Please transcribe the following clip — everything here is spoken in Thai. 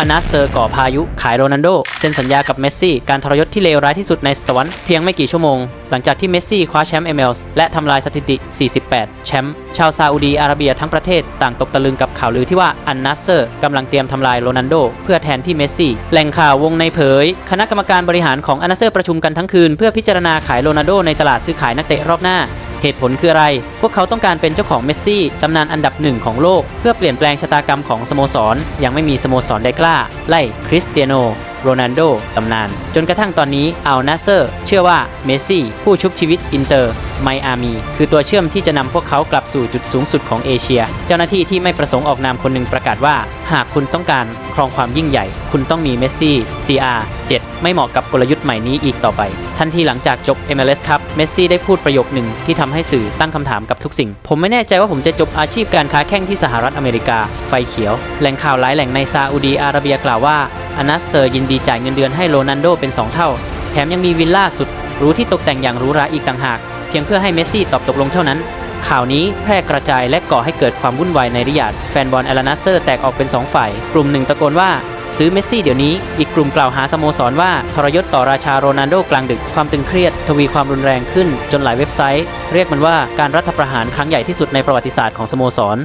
อนัสเซอร์ก่อพายุขายโรนัลโดเซ็นสัญญากับเมสซี่การทรยศที่เลวร้ายที่สุดในศตวรรษเพียงไม่กี่ชั่วโมง หลังจากที่เมสซี่คว้าแชมป์เอเมลส์และทำลายสถิติ 48 แชมป์ชาวซาอุดีอาระเบียทั้งประเทศต่างตกตะลึงกับข่าวลือที่ว่าอันนัสเซอร์กำลังเตรียมทำลายโรนัลโดเพื่อแทนที่เมสซี่แหล่งข่าววงในเผย คณะกรรมการบริหารของอันนัสเซอร์ประชุมกันทั้งคืนเพื่อพิจารณาขายโรนัลโดในตลาดซื้อขายนักเตะรอบหน้า เหตุผลคืออะไร พวกเขาต้องการเป็นเจ้าของเมสซี่ตำนานอันดับหนึ่งของโลก เพื่อเปลี่ยนแปลงชะตากรรมของสโมสร ยังไม่มีสโมสรใดกล้า ไล่คริสเตียโนโรนัลโดตำนาน จนกระทั่งตอนนี้อัลนาเซอร์ เชื่อว่าเมสซี่ ผู้ชุบชีวิตอินเตอร์ ไมอามี คือตัวเชื่อมที่จะนำพวกเขากลับสู่จุดสูงสุดของเอเชีย เจ้าหน้าที่ที่ไม่ประสงค์ออกนามคนหนึ่งประกาศว่า หากคุณต้องการครองความยิ่งใหญ่ คุณต้องมีเมสซี่ CR 7 ไม่เหมาะกับกลยุทธ์ใหม่นี้อีกต่อไป ทันทีหลังจากจบ MLS ครับเมสซี่ได้พูดประโยคหนึ่งที่ทำให้สื่อตั้งคำถามกับทุกสิ่ง ผมไม่แน่ใจว่าผมจะจบอาชีพการค้าแข้งที่สหรัฐอเมริกา ไฟเขียว แหล่งข่าวหลายแหล่งในซาอุดีอาระเบียกล่าวว่าอานัสเซอร์ยินดีจ่ายเงินเดือนให้โรนัลโดเป็น 2 เท่า แถมยังมีวิลล่าสุดหรูที่ตกแต่งอย่างหรูหราอีกต่างหาก เพียงเพื่อให้เมสซี่ตอบตกลงเท่านั้น ข่าวนี้แพร่กระจายและก่อให้เกิดความวุ่นวายในริยาดแฟนบอลเอลานาเซอร์แตกออกเป็น 2 ฝ่าย กลุ่มหนึ่งตะโกนว่าซื้อเมสซี่เดี๋ยวนี้ อีกกลุ่มกล่าวหาสโมสรว่าทรยศต่อราชาโรนัลโดกลางดึก ความตึงเครียด ทวีความรุนแรงขึ้น จนหลายเว็บไซต์ เรียกมันว่าการรัฐประหารครั้งใหญ่ที่สุดในประวัติศาสตร์ของสโมสร